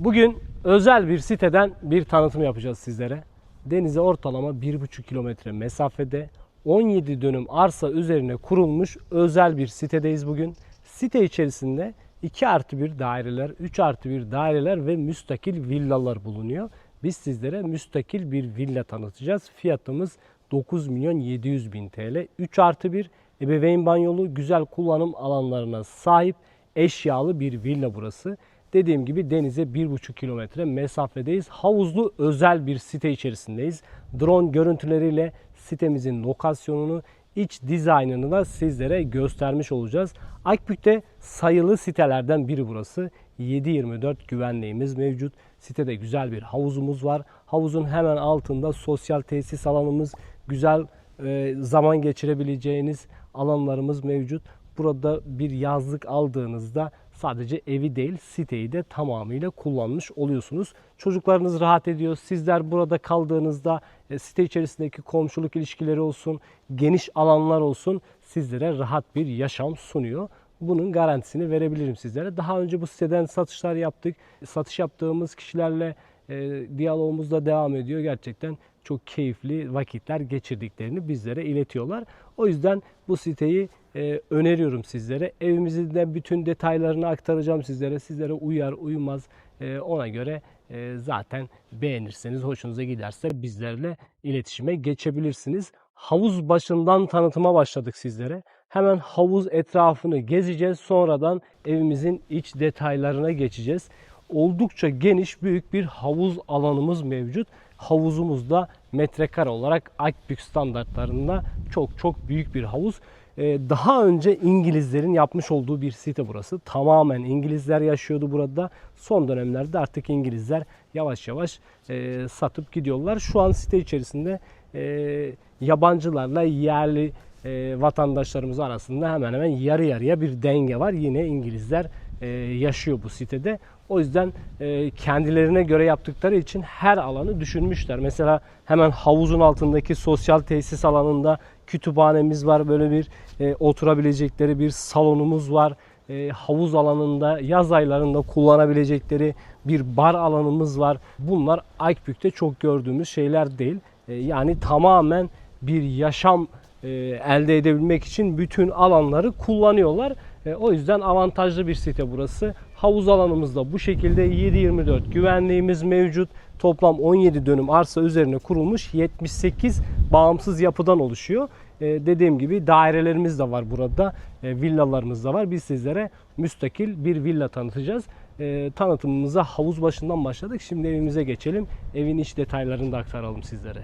Bugün özel bir siteden bir tanıtım yapacağız sizlere. Denize ortalama 1,5 kilometre mesafede 17 dönüm arsa üzerine kurulmuş özel bir sitedeyiz bugün. Site içerisinde 2 artı 1 daireler, 3 artı 1 daireler ve müstakil villalar bulunuyor. Biz sizlere müstakil bir villa tanıtacağız. Fiyatımız 9 milyon 700 bin TL. 3 artı 1 ebeveyn banyolu güzel kullanım alanlarına sahip eşyalı bir villa burası. Dediğim gibi denize 1,5 kilometre mesafedeyiz. Havuzlu özel bir site içerisindeyiz. Drone görüntüleriyle sitemizin lokasyonunu, iç dizaynını da sizlere göstermiş olacağız. Akbük'te sayılı sitelerden biri burası. 7-24 güvenliğimiz mevcut. Sitede güzel bir havuzumuz var. Havuzun hemen altında sosyal tesis alanımız, güzel e, zaman geçirebileceğiniz alanlarımız mevcut. Burada bir yazlık aldığınızda sadece evi değil siteyi de tamamıyla kullanmış oluyorsunuz. Çocuklarınız rahat ediyor. Sizler burada kaldığınızda e, site içerisindeki komşuluk ilişkileri olsun, geniş alanlar olsun sizlere rahat bir yaşam sunuyor. Bunun garantisini verebilirim sizlere. Daha önce bu siteden satışlar yaptık. Satış yaptığımız kişilerle e, diyalogumuz da devam ediyor. Gerçekten çok keyifli vakitler geçirdiklerini bizlere iletiyorlar. O yüzden bu siteyi e, öneriyorum sizlere. Evimizin de bütün detaylarını aktaracağım sizlere. Sizlere uyar uymaz e, ona göre e, zaten beğenirseniz hoşunuza giderse bizlerle iletişime geçebilirsiniz. Havuz başından tanıtıma başladık sizlere. Hemen havuz etrafını gezeceğiz. Sonradan evimizin iç detaylarına geçeceğiz. Oldukça geniş büyük bir havuz alanımız mevcut. Havuzumuz da metrekare olarak Akbük standartlarında çok çok büyük bir havuz. Ee, Daha önce İngilizlerin yapmış olduğu bir site burası. Tamamen İngilizler yaşıyordu burada. Son dönemlerde artık İngilizler yavaş yavaş e, satıp gidiyorlar. Şu an site içerisinde e, yabancılarla yerli e, vatandaşlarımız arasında hemen hemen yarı yarıya bir denge var. Yine İngilizler yaşıyor bu sitede. O yüzden e, kendilerine göre yaptıkları için her alanı düşünmüşler. Mesela hemen havuzun altındaki sosyal tesis alanında kütüphanemiz var. Böyle bir e, oturabilecekleri bir salonumuz var. E, havuz alanında yaz aylarında kullanabilecekleri bir bar alanımız var. Bunlar Akbük'te çok gördüğümüz şeyler değil. E, yani tamamen bir yaşam e, elde edebilmek için bütün alanları kullanıyorlar. E, o yüzden avantajlı bir site burası. Havuz alanımız da bu şekilde 7-24 güvenliğimiz mevcut. Toplam 17 dönüm arsa üzerine kurulmuş 78 bağımsız yapıdan oluşuyor. E, dediğim gibi dairelerimiz de var burada. E, villalarımız da var. Biz sizlere müstakil bir villa tanıtacağız. Tanıtımımıza havuz başından başladık. Şimdi evimize geçelim. Evin iç detaylarını da aktaralım sizlere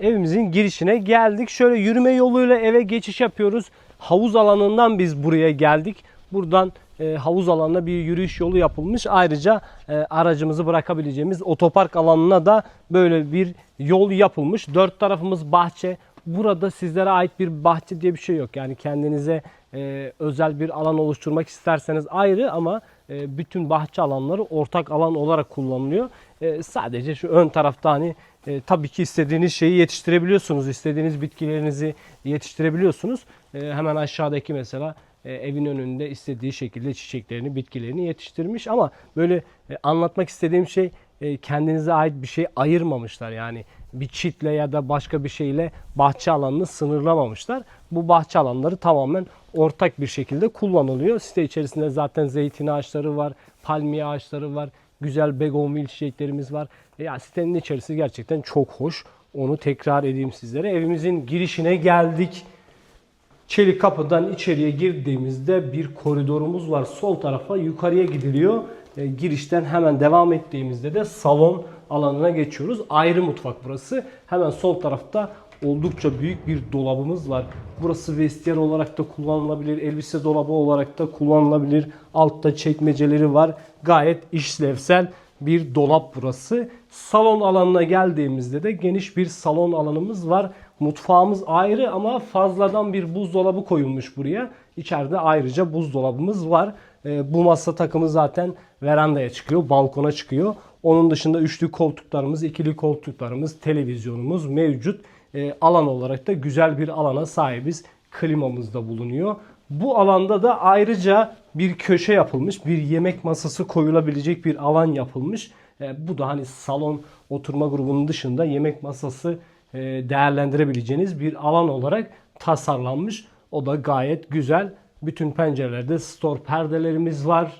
evimizin girişine geldik. Şöyle yürüme yoluyla eve geçiş yapıyoruz. Havuz alanından biz buraya geldik. Buradan e, havuz alanına bir yürüyüş yolu yapılmış. Ayrıca e, aracımızı bırakabileceğimiz otopark alanına da böyle bir yol yapılmış. Dört tarafımız bahçe. Burada sizlere ait bir bahçe diye bir şey yok. Yani kendinize e, özel bir alan oluşturmak isterseniz ayrı ama e, bütün bahçe alanları ortak alan olarak kullanılıyor. E, sadece şu ön tarafta hani e, tabii ki istediğiniz şeyi yetiştirebiliyorsunuz. İstediğiniz bitkilerinizi yetiştirebiliyorsunuz. E, hemen aşağıdaki mesela e, evin önünde istediği şekilde çiçeklerini, bitkilerini yetiştirmiş ama böyle e, anlatmak istediğim şey e, kendinize ait bir şey ayırmamışlar. Yani bir çitle ya da başka bir şeyle bahçe alanını sınırlamamışlar. Bu bahçe alanları tamamen ortak bir şekilde kullanılıyor. Site içerisinde zaten zeytin ağaçları var, palmiye ağaçları var, güzel begonvil çiçeklerimiz var. E, Ya sitenin içerisi gerçekten çok hoş. Onu tekrar edeyim sizlere. Evimizin girişine geldik. Çelik kapıdan içeriye girdiğimizde bir koridorumuz var. Sol tarafa yukarıya gidiliyor. E, girişten hemen devam ettiğimizde de salon alanına geçiyoruz. Ayrı mutfak burası. Hemen sol tarafta oldukça büyük bir dolabımız var. Burası vestiyer olarak da kullanılabilir. Elbise dolabı olarak da kullanılabilir. Altta çekmeceleri var. Gayet işlevsel bir dolap burası. Salon alanına geldiğimizde de geniş bir salon alanımız var. Mutfağımız ayrı ama fazladan bir buzdolabı koyulmuş buraya. İçeride ayrıca buzdolabımız var. Ee, bu masa takımı zaten verandaya çıkıyor, balkona çıkıyor. Onun dışında üçlü koltuklarımız, ikili koltuklarımız, televizyonumuz mevcut. Ee, alan olarak da güzel bir alana sahibiz. Klimamız da bulunuyor. Bu alanda da ayrıca bir köşe yapılmış, bir yemek masası koyulabilecek bir alan yapılmış. E, bu da hani salon oturma grubunun dışında yemek masası e, değerlendirebileceğiniz bir alan olarak tasarlanmış. O da gayet güzel. Bütün pencerelerde store perdelerimiz var.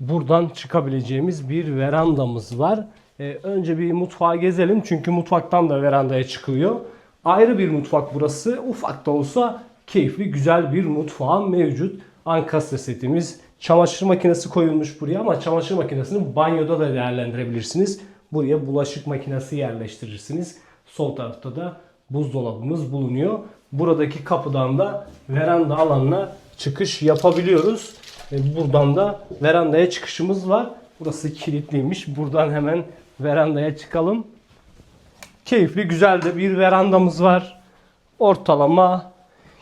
Buradan çıkabileceğimiz bir verandamız var. E, önce bir mutfağı gezelim çünkü mutfaktan da verandaya çıkılıyor. Ayrı bir mutfak burası. Ufak da olsa keyifli, güzel bir mutfağı mevcut. Ankastre setimiz. Çamaşır makinesi koyulmuş buraya ama çamaşır makinesini banyoda da değerlendirebilirsiniz. Buraya bulaşık makinesi yerleştirirsiniz. Sol tarafta da buzdolabımız bulunuyor. Buradaki kapıdan da veranda alanına çıkış yapabiliyoruz. E, Buradan da verandaya çıkışımız var. Burası kilitliymiş. Buradan hemen verandaya çıkalım. Keyifli, güzel de bir verandamız var. Ortalama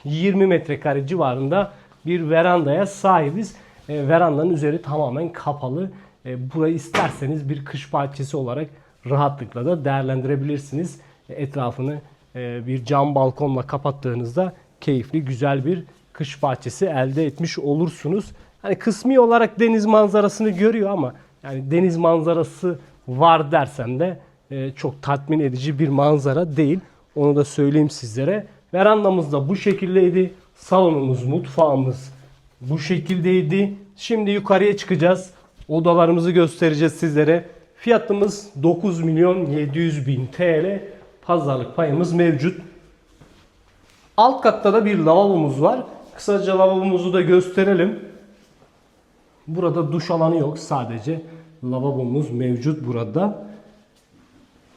20 metrekare civarında bir verandaya sahibiz. E, verandanın üzeri tamamen kapalı. E, burayı isterseniz bir kış bahçesi olarak rahatlıkla da değerlendirebilirsiniz. E, etrafını e, bir cam balkonla kapattığınızda keyifli, güzel bir kış bahçesi elde etmiş olursunuz. Hani kısmi olarak deniz manzarasını görüyor ama yani deniz manzarası var dersen de e, çok tatmin edici bir manzara değil. Onu da söyleyeyim sizlere. Verandamız da bu şekildeydi. Salonumuz, mutfağımız bu şekildeydi. Şimdi yukarıya çıkacağız. Odalarımızı göstereceğiz sizlere. Fiyatımız 9 milyon 700 bin TL. Pazarlık payımız mevcut. Alt katta da bir lavabomuz var. Kısaca lavabomuzu da gösterelim. Burada duş alanı yok. Sadece lavabomuz mevcut burada.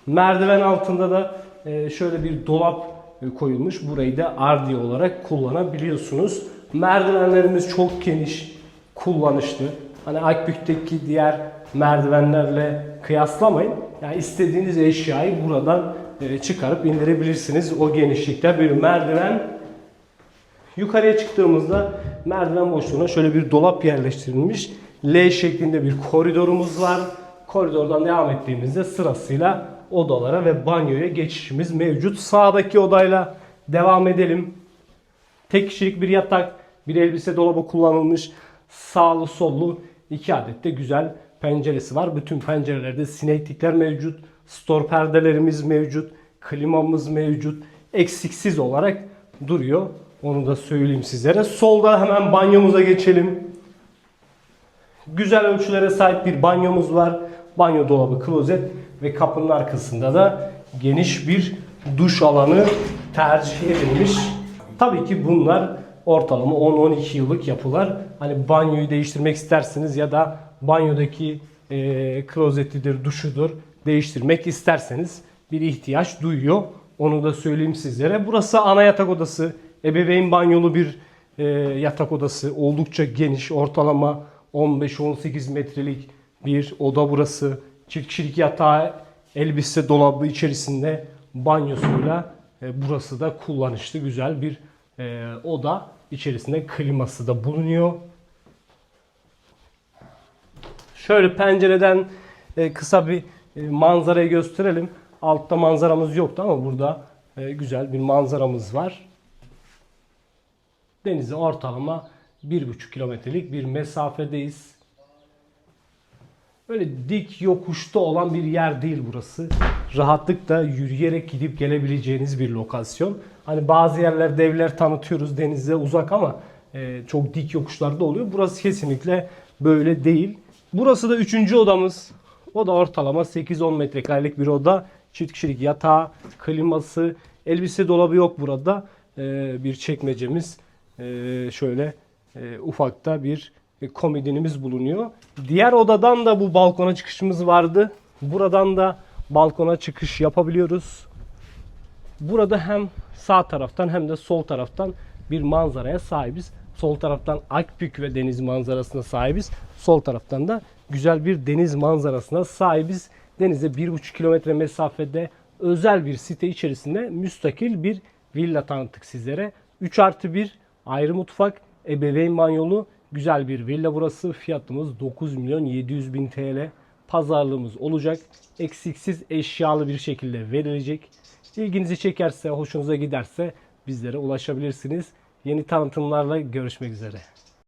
Merdiven altında da e, şöyle bir dolap e, koyulmuş. Burayı da ardiye olarak kullanabiliyorsunuz. Merdivenlerimiz çok geniş, kullanışlı. Hani Akbük'teki diğer merdivenlerle kıyaslamayın. Yani istediğiniz eşyayı buradan e, çıkarıp indirebilirsiniz. O genişlikte bir merdiven Yukarıya çıktığımızda merdiven boşluğuna şöyle bir dolap yerleştirilmiş. L şeklinde bir koridorumuz var. Koridordan devam ettiğimizde sırasıyla odalara ve banyoya geçişimiz mevcut. Sağdaki odayla devam edelim. Tek kişilik bir yatak, bir elbise dolabı kullanılmış. Sağlı sollu iki adet de güzel penceresi var. Bütün pencerelerde sineklikler mevcut. Store perdelerimiz mevcut. Klimamız mevcut. Eksiksiz olarak duruyor. Onu da söyleyeyim sizlere. Solda hemen banyomuza geçelim. Güzel ölçülere sahip bir banyomuz var. Banyo dolabı, klozet ve kapının arkasında da geniş bir duş alanı tercih edilmiş. Tabii ki bunlar ortalama 10-12 yıllık yapılar. Hani banyoyu değiştirmek isterseniz ya da banyodaki e, klozetidir, duşudur değiştirmek isterseniz bir ihtiyaç duyuyor. Onu da söyleyeyim sizlere. Burası ana yatak odası. Ebeveyn banyolu bir e, yatak odası. Oldukça geniş. Ortalama 15-18 metrelik bir oda burası. Çift kişilik yatağı, elbise dolabı içerisinde banyosuyla e, burası da kullanışlı güzel bir e, oda. İçerisinde kliması da bulunuyor. Şöyle pencereden e, kısa bir e, manzarayı gösterelim. Altta manzaramız yoktu ama burada e, güzel bir manzaramız var. Denize ortalama 1,5 kilometrelik bir mesafedeyiz. Böyle dik yokuşta olan bir yer değil burası. Rahatlıkla yürüyerek gidip gelebileceğiniz bir lokasyon. Hani bazı yerlerde evler tanıtıyoruz denize uzak ama e, çok dik yokuşlarda oluyor. Burası kesinlikle böyle değil. Burası da üçüncü odamız. O da ortalama 8-10 metrekarelik bir oda. Çift kişilik yatağı, kliması, elbise dolabı yok burada. E, bir çekmecemiz, şöyle e, ufakta bir e, komodinimiz bulunuyor. Diğer odadan da bu balkona çıkışımız vardı. Buradan da balkona çıkış yapabiliyoruz. Burada hem sağ taraftan hem de sol taraftan bir manzaraya sahibiz. Sol taraftan Akbük ve deniz manzarasına sahibiz. Sol taraftan da güzel bir deniz manzarasına sahibiz. Denize 1,5 kilometre mesafede özel bir site içerisinde müstakil bir villa tanıttık sizlere. 3 artı 1 ayrı mutfak, ebeveyn banyolu güzel bir villa burası. Fiyatımız 9 milyon 700 bin TL. Pazarlığımız olacak. Eksiksiz eşyalı bir şekilde verilecek. İlginizi çekerse, hoşunuza giderse bizlere ulaşabilirsiniz. Yeni tanıtımlarla görüşmek üzere.